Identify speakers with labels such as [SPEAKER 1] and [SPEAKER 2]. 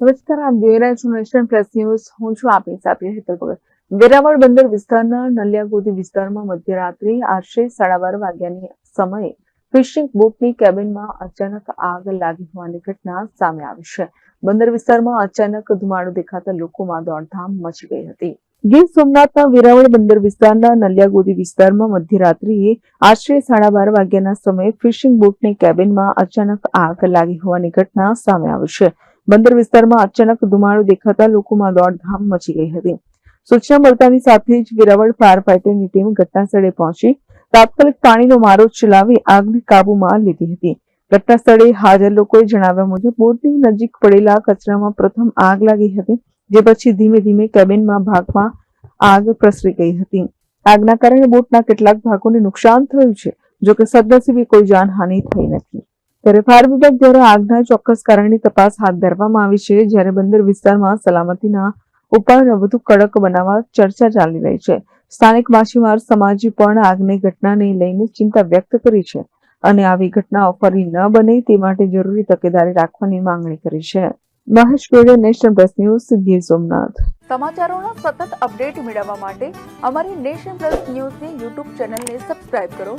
[SPEAKER 1] નમસ્કાર, આપ જોઈ રહ્યા છો નેશન પ્લસ ન્યૂઝ. હું છું આપની સાથે હેતલ ભગત. વેરાવળ બંદર વિસ્તારના નલિયાગોદી વિસ્તારમાં મધ્યરાત્રિ આશરે સાડા બાર વાગ્યાની સમયે ફિશિંગ બોટની કેબિનમાં અચાનક આગ લાગી હોવાની ઘટના સામે આવી છે. બંદર વિસ્તારમાં અચાનક ધુમાડો દેખાતા લોકોમાં દોડધામ મચી ગઈ હતી. ગીર સોમનાથના વેરાવળ બંદર વિસ્તારના નલિયાગોદી વિસ્તારમાં મધ્યરાત્રિએ આશરે સાડા બાર વાગ્યાના સમયે ફિશિંગ બોટની કેબિનમાં અચાનક આગ લાગી હોવાની ઘટના સામે આવી છે. બંદર વિસ્તારમાં અચાનક ધુમાડો દેખાતા લોકોમાં દોડધામ મચી ગઈ હતી. સૂચના મળતાની સાથે જ વેરાવળ ફાયર ફાઈટરની ટીમ ઘટનાસ્થળે પહોંચી. તાત્કાલિક પાણીનો મારો ચલાવી આગને કાબુમાં લીધી હતી. ઘટના સ્થળે હાજર લોકોએ જણાવ્યા મુજબ બોટની નજીક પડેલા કચરામાં પ્રથમ આગ લાગી હતી, જે પછી ધીમે ધીમે કેબિનમાં ભાગમાં આગ પ્રસરી ગઈ હતી. આગના કારણે બોટના કેટલાક ભાગોને નુકસાન થયું છે, જોકે સદનસીબે કોઈ જાનહાનિ થઈ નથી. ત્યારે ફાયર વિભાગ દ્વારા આગના ચોક્કસ કારણની તપાસ હાથ ધરવામાં આવી છે, જ્યારે બંદર વિસ્તારમાં સલામતીના ઉપાય વધુ કડક બનાવવા ચર્ચા ચાલી રહી છે. સ્થાનિક માછીમાર સમાજે પણ આગની ઘટનાને લઈને ચિંતા વ્યક્ત કરી છે અને આવી ઘટનાઓ ફરી ન બને તે માટે જરૂરી તકેદારી રાખવાની માંગણી કરી છે. Mahesh Gode national press news, Gir Somnath.
[SPEAKER 2] સમાચારોના સતત અપડેટ મેળવવા માટે અમારી નેશન પ્લસ ન્યૂઝની યુટ્યુબ ચેનલને સબસ્ક્રાઇબ કરો.